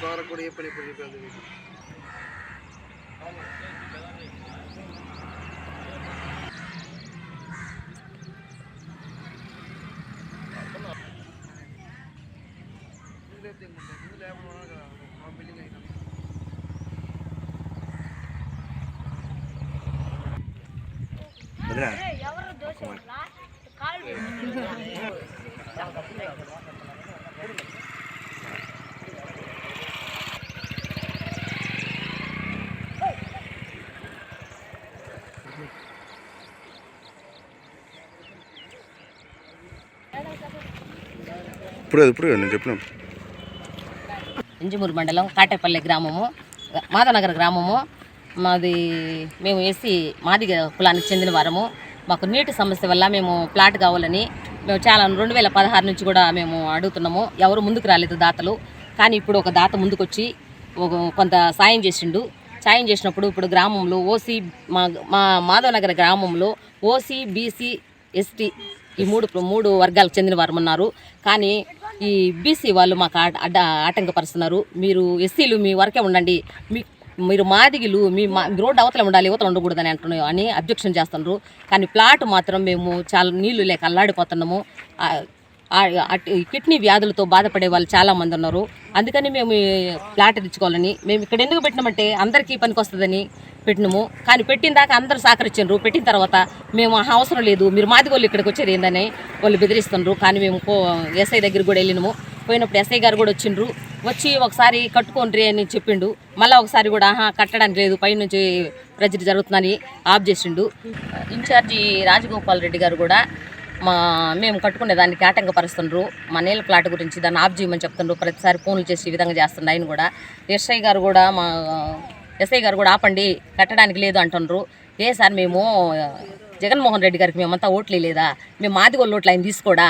ఇప్పటివరకు కూడా ఏ పని ఇప్పుడు చెప్పాను మీకు బిల్డింగ్ అయినా ఎవరు దోశ కాళ్ళు ఇప్పుడు ఇప్పుడు నేను చెప్పిన. ఇంజమూరు మండలం కాటేపల్లి గ్రామము మాధవనగర్ గ్రామము. మాది మేము ఎస్సీ మాదిగ కులానికి చెందిన వారము. మాకు నీటి సమస్య వల్ల మేము ప్లాట్ కావాలని మేము చాలా రెండు వేల పదహారు నుంచి కూడా మేము అడుగుతున్నాము. ఎవరు ముందుకు రాలేదు దాతలు. కానీ ఇప్పుడు ఒక దాత ముందుకొచ్చి కొంత సాయం చేసిండు. సాయం చేసినప్పుడు ఇప్పుడు గ్రామంలో ఓసీ మా మా మాధవనగర్ గ్రామంలో ఓసీ బీసీ ఎస్టీ ఈ మూడు మూడు వర్గాలకు చెందిన వారు ఉన్నారు. కానీ ఈ బీసీ వాళ్ళు మాకు అడ్డ ఆటంకపరుస్తున్నారు. మీరు ఎస్సీలు మీ వరకే ఉండండి. మీ మీరు మాదిగిలు మీ మా రోడ్డు అవతల ఉండాలి యువతలు ఉండకూడదని అంటున్నాయి అని అబ్జెక్షన్ చేస్తున్నారు కానీ ప్లాట్ మాత్రం మేము చాలా నీళ్ళు లేక అల్లాడిపోతున్నాము. కిడ్నీ వ్యాధులతో బాధపడే వాళ్ళు చాలామంది ఉన్నారు. అందుకని మేము ఈ ప్లాట్ తెచ్చుకోవాలని. మేము ఇక్కడ ఎందుకు పెట్టినామంటే అందరికీ పనికి వస్తుందని పెట్టినాము. కానీ పెట్టిన దాకా అందరూ సహకరించారు పెట్టిన తర్వాత మేము అవసరం లేదు. మీరు మాది వాళ్ళు ఇక్కడికి వచ్చేది ఏందని వాళ్ళు బెదిరిస్తున్నారు కానీ మేము ఎస్ఐ దగ్గరికి కూడా వెళ్ళినాము. పోయినప్పుడు ఎస్ఐ గారు కూడా వచ్చిండ్రు. వచ్చి ఒకసారి కట్టుకోండి అని చెప్పిండు. మళ్ళీ ఒకసారి కూడా ఆహా కట్టడానికి లేదు. పైనుంచి ప్రజలు జరుగుతుందని ఆఫ్ చేసిండు. ఇన్ఛార్జి రాజగోపాల్ రెడ్డి గారు కూడా మా మేము కట్టుకునే దానికి ఆటంకపరుస్తుండ్రు మా నీళ్ళ ప్లాట్ గురించి దాన్ని ఆఫ్ చేయమని చెప్తుండ్రు. ప్రతిసారి ఫోన్లు చేసి ఈ విధంగా చేస్తుండ్రు. ఆయన కూడా ఎస్ఐ గారు కూడా మా ఎస్ఐ గారు కూడా ఆపండి కట్టడానికి లేదు అంటుండ్రు. ఏ సార్ మేము జగన్మోహన్ రెడ్డి గారికి మేమంతా ఓట్లు లేదా మేము మాదిగోళ్ళ ఓట్లు ఆయన తీసుకోడా?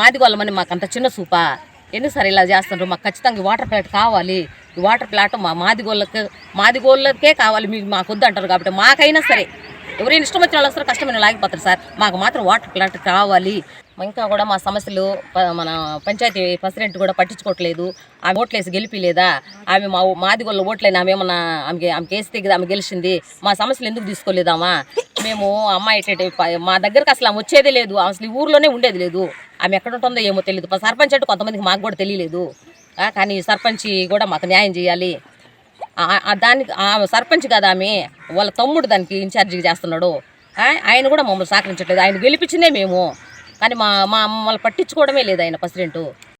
మాదిగోళ్ళమని మాకు అంత చిన్న సూపా? ఎందుకు సార్ ఇలా చేస్తుండ్రు? మాకు ఖచ్చితంగా వాటర్ ప్లాట్ కావాలి. ఈ వాటర్ ప్లాట్ మా మాదిగోళ్ళకి మాదిగోళ్ళకే కావాలి. మీకు మాకు వద్దు అంటారు కాబట్టి మాకైనా సరే ఎవరైనా ఇష్టం వచ్చిన వాళ్ళు వస్తారు కష్టమైన లాగిపోతారు సార్. మాకు మాత్రం వాటర్ ప్లాంట్ కావాలి. ఇంకా కూడా మా సమస్యలు ప- మన పంచాయతీ ప్రెసిడెంట్ కూడా పట్టించుకోవట్లేదు. ఆమె ఓట్లేసి గెలిపిలేదా? ఆమె మా మాది వాళ్ళ ఓట్లేని ఆమె ఏమన్నా ఆమెకి ఆమెకి వేస్తే కదా ఆమె గెలిచింది. మా సమస్యలు ఎందుకు తీసుకోలేదామా? మేము అమ్మాయి మా దగ్గరకు అసలు ఆమె వచ్చేదే లేదు. అసలు ఊర్లోనే ఉండేది లేదు. ఆమె ఎక్కడ ఉంటుందో ఏమో తెలియదు సర్పంచ్ అంటే కొంతమందికి మాకు కూడా తెలియలేదు. కానీ సర్పంచ్ కూడా మాకు న్యాయం చేయాలి. దానికి ఆ సర్పంచ్ కదా ఆమె వాళ్ళ తమ్ముడు దానికి ఇన్ఛార్జిగా చేస్తున్నాడు. ఆయన కూడా మమ్మల్ని సహకరించట్లేదు. ఆయన గెలిపించిందే మేము. కానీ మా మా మమ్మల్ని పట్టించుకోవడమే లేదు ఆయన ప్రెసిడెంట్.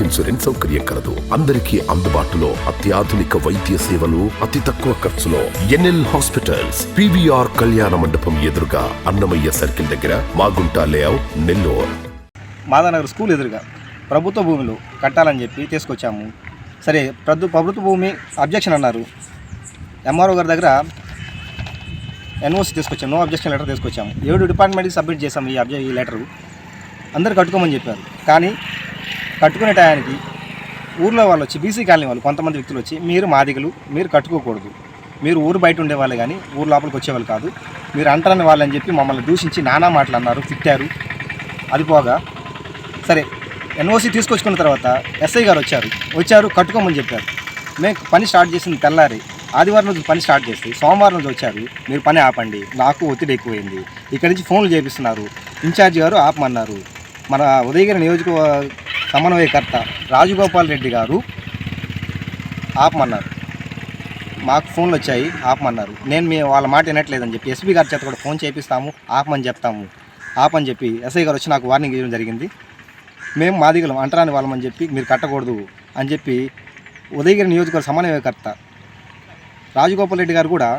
ఇన్సూరెన్స్ సౌకర్యం కలదు. అందరికీ అందుబాటులో అత్యాధునిక వైద్య సేవలు అతి తక్కువ ఖర్చులో ఎన్ఎల్ హాస్పిటల్స్ పివిఆర్ కళ్యాణ మండపం ఎదురుగా అన్నమయ్య సర్కిల్ దగ్గర మాగుంట లేఅవుట్ నెల్లూరు. మాదానగర్ స్కూల్ ఎదురుగా ప్రభుత్వ భూములు కట్టాలని చెప్పి తీసుకొచ్చాము. సరే ప్రభు ప్రభుత్వ భూమి అబ్జెక్షన్ అన్నారు. ఎంఆర్ఓ గారి దగ్గర ఎన్ఓసి తీసుకొచ్చాము నో అబ్జెక్షన్ లెటర్ తీసుకొచ్చాము. ఏడు డిపార్ట్మెంట్కి సబ్మిట్ చేసాము ఈ అబ్జె ఈ లెటరు. అందరు కట్టుకోమని చెప్పారు. కానీ కట్టుకునే టయానికి ఊర్లో వాళ్ళు వచ్చి బీసీ కాలనీ వాళ్ళు కొంతమంది వ్యక్తులు వచ్చి మీరు మాదిగలు మీరు కట్టుకోకూడదు. మీరు ఊరు బయట ఉండేవాళ్ళు కానీ ఊరు లోపలికి వచ్చేవాళ్ళు కాదు. మీరు అంటారని వాళ్ళని చెప్పి మమ్మల్ని దూషించి నానా మాటలు అన్నారు తిట్టారు. అది పోగా సరే ఎన్ఓసి తీసుకొచ్చుకున్న తర్వాత ఎస్ఐ గారు వచ్చారు. వచ్చారు కట్టుకోమని చెప్పారు. మేము పని స్టార్ట్ చేసింది తెల్లారి. ఆదివారం రోజు పని స్టార్ట్ చేసి సోమవారం రోజు వచ్చారు. మీరు పని ఆపండి నాకు ఒత్తిడి ఎక్కువైంది. ఇక్కడి నుంచి ఫోన్లు చేపిస్తున్నారు. ఇన్ఛార్జ్ గారు ఆపమన్నారు. మన ఉదయగిరి నియోజక సమన్వయకర్త రాజగోపాల్ రెడ్డి గారు ఆపమన్నారు. మాకు ఫోన్లు వచ్చాయి ఆపమన్నారు. నేను మీ వాళ్ళ మాట వినట్లేదని చెప్పి ఎస్పీ గారి చేత కూడా ఫోన్ చేపిస్తాము ఆపమని చెప్తాము. ఆపని చెప్పి ఎస్ఐ గారు వచ్చి నాకు వార్నింగ్ ఇవ్వడం జరిగింది. మేము మాదిగలం అంటరాని వాళ్ళమని చెప్పి మీరు కట్టకూడదు అని చెప్పి ఉదయగిరి నియోజకవర్గ సమన్వయకర్త రాజగోపాల్ రెడ్డి గారు కూడా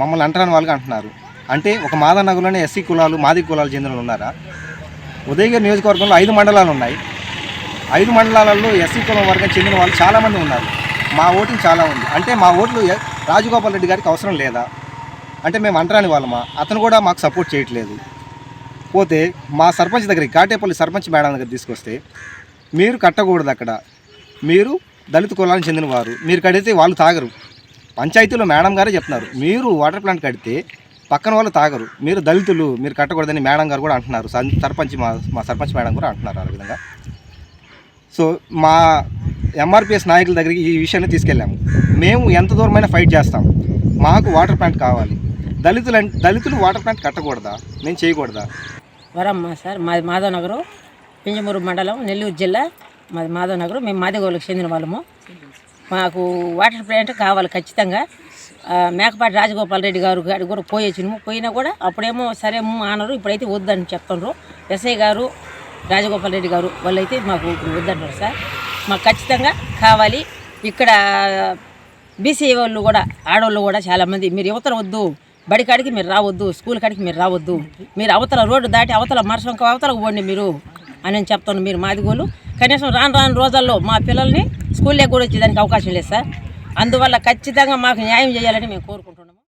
మమ్మల్ని అంటరాని వాళ్ళుగా అంటున్నారు. అంటే ఒక మాదనగర్లోనే ఎస్సీ కులాలు మాది కులాలు చెందిన ఉన్నారా? ఉదయగిరి నియోజకవర్గంలో ఐదు మండలాలు ఉన్నాయి. ఐదు మండలాలలో ఎస్సీ కులం వర్గం చెందిన వాళ్ళు చాలామంది ఉన్నారు. మా ఓటింగ్ చాలా ఉంది. అంటే మా ఓట్లు రాజగోపాల్ రెడ్డి గారికి అవసరం లేదా? అంటే మేము అంటరాని వాళ్ళమా? అతను కూడా మాకు సపోర్ట్ చేయట్లేదు. పోతే మా సర్పంచ్ దగ్గరికి కాటేపల్లి సర్పంచ్ మేడం దగ్గర తీసుకొస్తే మీరు కట్టకూడదు అక్కడ. మీరు దళిత కులానికి చెందిన వారు. మీరు కడితే వాళ్ళు తాగరు. పంచాయతీలో మేడం గారే చెప్తున్నారు. మీరు వాటర్ ప్లాంట్ కడితే పక్కన వాళ్ళు తాగరు. మీరు దళితులు మీరు కట్టకూడదని మేడం గారు కూడా అంటున్నారు. సర్పంచ్ మా మా సర్పంచ్ మేడం కూడా అంటున్నారు ఆ విధంగా. సో మా ఎంఆర్పిఎస్ నాయకుల దగ్గరికి ఈ విషయాన్ని తీసుకెళ్ళాము. మేము ఎంత దూరమైనా ఫైట్ చేస్తాం. మాకు వాటర్ ప్లాంట్ కావాలి. దళితులు అంటే దళితులు వాటర్ ప్లాంట్ కట్టకూడదా? నేను చేయకూడదా? వరమ్మ సార్ మాది మాధవ్ నగరం పింజమూరు మండలం నెల్లూరు జిల్లా. మాది మాధవ్ నగరం మేము మాదిగోళ్ళకి చెందిన వాళ్ళము. మాకు వాటర్ ప్లాంట్ కావాలి ఖచ్చితంగా. మేకపాటి రాజగోపాల్ రెడ్డి గారు గారు కూడా పోయొచ్చినాము పోయినా కూడా అప్పుడేమో సరేమో అనరు. ఇప్పుడైతే వద్దని చెప్తున్నారు ఎస్ఐ గారు రాజగోపాల్ రెడ్డి గారు వాళ్ళైతే మాకు ఇప్పుడు వద్దంటారు సార్. మాకు ఖచ్చితంగా కావాలి. ఇక్కడ బీసీ వాళ్ళు కూడా ఆడవాళ్ళు కూడా చాలామంది మీరు యువతలు వద్దు. బడి కాడికి మీరు రావద్దు. స్కూల్ కాడికి మీరు రావద్దు. మీరు అవతల రోడ్డు దాటి అవతల మరసంక అవతలకు పోండి మీరు. అని నేను చెప్తాను మీరు మాదిగోలు కనీసం రాను రాను రోజుల్లో మా పిల్లల్ని స్కూల్లో కూడా వచ్చేదానికి అవకాశం లేదు సార్. అందువల్ల ఖచ్చితంగా మాకు న్యాయం చేయాలని మేము కోరుకుంటున్నాం